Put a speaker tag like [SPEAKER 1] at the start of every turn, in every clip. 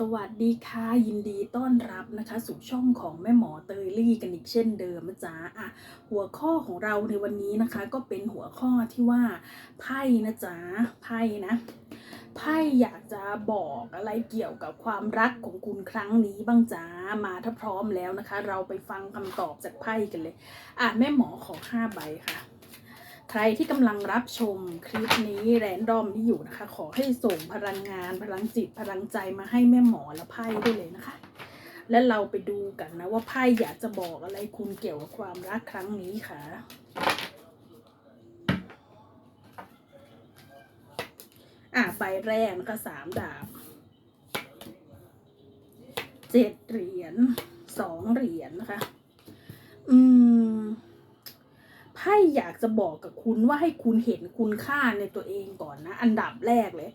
[SPEAKER 1] สวัสดีค่ะยินดีต้อนรับนะคะ สู่ช่องของแม่หมอเตยลี่กันอีกเช่นเดิมนะจ๊ะอะหัวข้อของเราในวันนี้นะคะ ก็เป็นหัวข้อที่ว่าไพ่นะจ๊ะไพ่นะไพ่อยากจะบอกอะไรเกี่ยวกับความรักของคุณครั้งนี้บ้างจ๊ะมาถ้าพร้อมแล้วนะคะ เราไปฟังคำตอบจากไพ่กันเลย อะแม่หมอขอห้าใบค่ะ ใครที่กำลังรับชมคลิปนี้แรนดอมนี้อยู่นะคะ ขอให้ส่งพลังงานพลังจิตพลังใจมาให้แม่หมอและไพ่ได้เลยนะคะ และเราไปดูกันนะว่าไพ่อยากจะบอกอะไรคุณเกี่ยวกับความรักครั้งนี้ค่ะอะใบแรกนะคะสามดาบเจ็ดเหรียญสองเหรียญนะคะ อืม ไพ่อยากจะบอกกับคุณว่าให้คุณเห็นคุณค่าในตัวเองก่อนนะ อันดับแรกเลย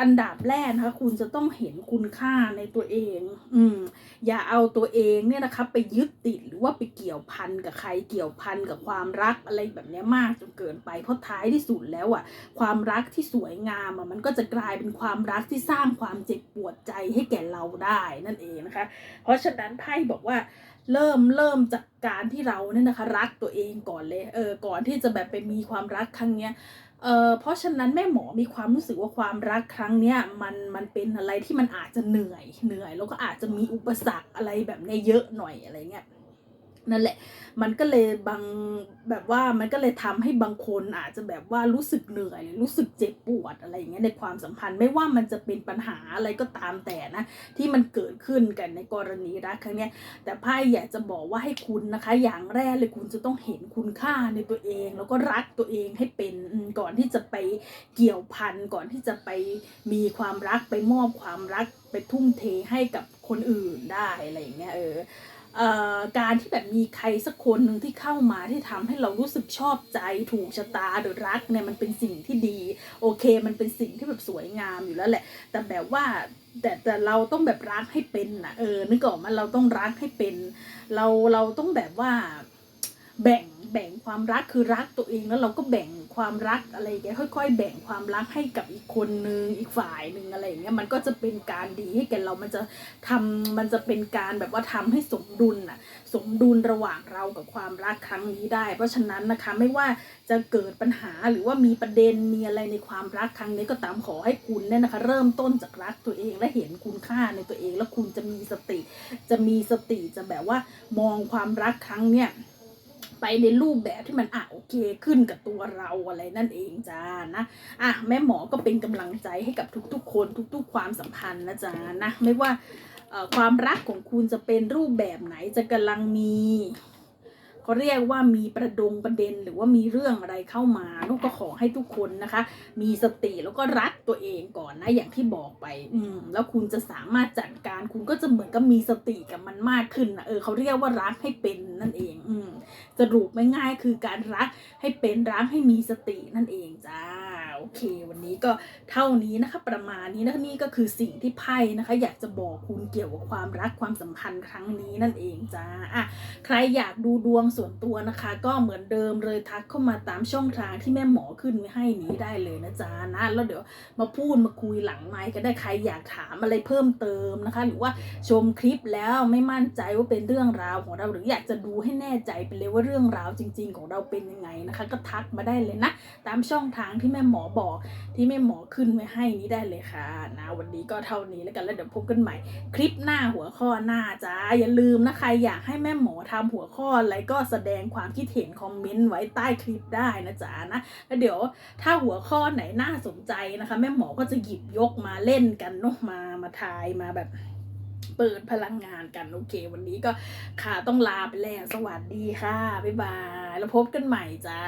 [SPEAKER 1] อันดับแรกนะคะคุณจะต้องเห็นคุณค่าในตัวเอง อืม อย่าเอาตัวเองเนี่ยนะคะ ไปยึดติดหรือว่าไปเกี่ยวพันกับใครเกี่ยวพันกับความรักอะไรแบบนี้มากจนเกินไปเพราะท้ายที่สุดแล้วอะความรักที่สวยงามอะมันก็จะกลายเป็นความรักที่สร้างความเจ็บปวดใจให้แก่เราได้นั่นเองนะคะ เพราะฉะนั้นไพ่บอกว่าเริ่มเริ่มจากการที่เราเนี่ยนะคะ รักตัวเองก่อนเลยเออก่อนที่จะแบบไปมีความรักครั้งเนี้ยเออเพราะฉะนั้นแม่หมอมีความรู้สึกว่าความรักครั้งเนี้ยมันมันเป็นอะไรที่มันอาจจะเหนื่อยเหนื่อย แล้วก็อาจจะมีอุปสรรคอะไรแบบเนี้ยเยอะหน่อยอะไรเงี้ย นั่นแหละ มันก็เลยบางแบบว่ามันก็เลยทำให้บางคนอาจจะแบบว่ารู้สึกเหนื่อย รู้สึกเจ็บปวดอะไรอย่างเงี้ยในความสัมพันธ์ไม่ว่ามันจะเป็นปัญหาอะไรก็ตามแต่นะ ที่มันเกิดขึ้นกันในกรณีรักครั้งเนี้ยแต่ไพ่อยากจะบอกว่าให้คุณนะคะ อย่างแรกเลยคุณจะต้องเห็นคุณค่าในตัวเอง แล้วก็รักตัวเองให้เป็นก่อนที่จะไปเกี่ยวพันก่อนที่จะไปมีความรักไปมอบความรักไปทุ่มเทให้กับคนอื่นได้อะไรอย่างเงี้ยเออ การที่แบบมีใครสักคนหนึ่งที่เข้ามาที่ทำให้เรารู้สึกชอบใจถูกชะตาหรือรักเนี่ยมันเป็นสิ่งที่ดี โอเค มันเป็นสิ่งที่แบบสวยงามอยู่แล้วแหละ แต่แบบว่าแต่แต่เราต้องแบบรักให้เป็นนะเออนึกออกมาเราต้องรักให้เป็น เราเราต้องแบบว่าแบ่ง แบ่งความรักคือรักตัวเองแล้วเราก็แบ่งความรักอะไรอย่างเงี้ยค่อย ๆ แบ่งความรักให้กับอีกคนนึงอีกฝ่ายหนึ่งอะไรอย่างเงี้ยมันก็จะเป็นการดีให้แกเรามันจะทำมันจะเป็นการแบบว่าทำให้สมดุลน่ะสมดุลระหว่างเรากับความรักครั้งนี้ได้ เพราะฉะนั้นนะคะไม่ว่าจะเกิดปัญหาหรือว่ามีประเด็นมีอะไรในความรักครั้งนี้ก็ตามขอให้คุณเนี่ยนะคะ เริ่มต้นจากรักตัวเองและเห็นคุณค่าในตัวเอง แล้วคุณจะมีสติ จะมีสติจะแบบว่ามองความรักครั้งเนี้ย ไปในรูปแบบที่มันอะโอเคขึ้นกับตัวเราอะไรนั่นเองจ้านะอะแม่หมอก็เป็นกำลังใจให้กับทุกๆ คนทุก ๆ ความสัมพันธ์นะจ๊ะนะไม่ว่าความรักของคุณจะเป็นรูปแบบไหนจะกำลังมีเขาเรียกว่ามีประดงประเด็นหรือว่ามีเรื่องอะไรเข้ามาลูกก็ขอให้ทุกคนนะคะ มีสติแล้วก็รักตัวเองก่อนนะอย่างที่บอกไป อืมแล้วคุณจะสามารถจัดการคุณก็จะเหมือนกับมีสติกับมันมากขึ้นนะเออเขาเรียกว่ารักให้เป็นนั่นเอง อืม สรุปไม่ง่ายๆคือการรักให้เป็นรักให้มีสตินั่นเองจ้า โอเค วันนี้ก็เท่านี้นะคะ ประมาณนี้นะะนี่ก็คือสิ่งที่ไพ่นะคะ อยากจะบอกคุณเกี่ยวกับความรักความสัมพันธ์ครั้งนี้นั่นเองจ้าอะใครอยากดูดวงส่วนตัวนะคะ ก็เหมือนเดิมเลยทักเข้ามาตามช่องทางที่แม่หมอขึ้นไว้ให้นี้ได้เลยนะจ๊ะนะแล้วเดี๋ยวมาพูดมาคุยหลังไมค์ก็ได้ใครอยากถามอะไรเพิ่มเติมนะคะ หรือว่าชมคลิปแล้วไม่มั่นใจว่าเป็นเรื่องราวของเราหรืออยากจะดูให้แน่ใจไปเลยว่าเรื่องราวจริง ๆ ของเราเป็นยังไงนะคะ ก็ทักมาได้เลยนะ ตามช่องทางที่แม่หมอบอกที่แม่หมอขึ้นไว้ให้นี้ได้เลยค่ะนะวันนี้ก็เท่านี้แล้วกันแล้วเดี๋ยวพบกันใหม่ คลิปหน้าหัวข้อหน้าจ้าอย่าลืมนะใครอยากให้แม่หมอทำหัวข้ออะไรก็แสดงความคิดเห็นคอมเมนต์ไว้ใต้คลิปได้นะจ๊ะนะแล้วเดี๋ยวถ้าหัวข้อไหนน่าสนใจนะคะ แม่หมอก็จะหยิบยกมาเล่นกันเนาะมามาทายมาแบบเปิดพลังงานกันโอเค วันนี้ก็ค่ะต้องลาไปแล้ว สวัสดีค่ะ บ๊ายบาย แล้วพบกันใหม่จ้า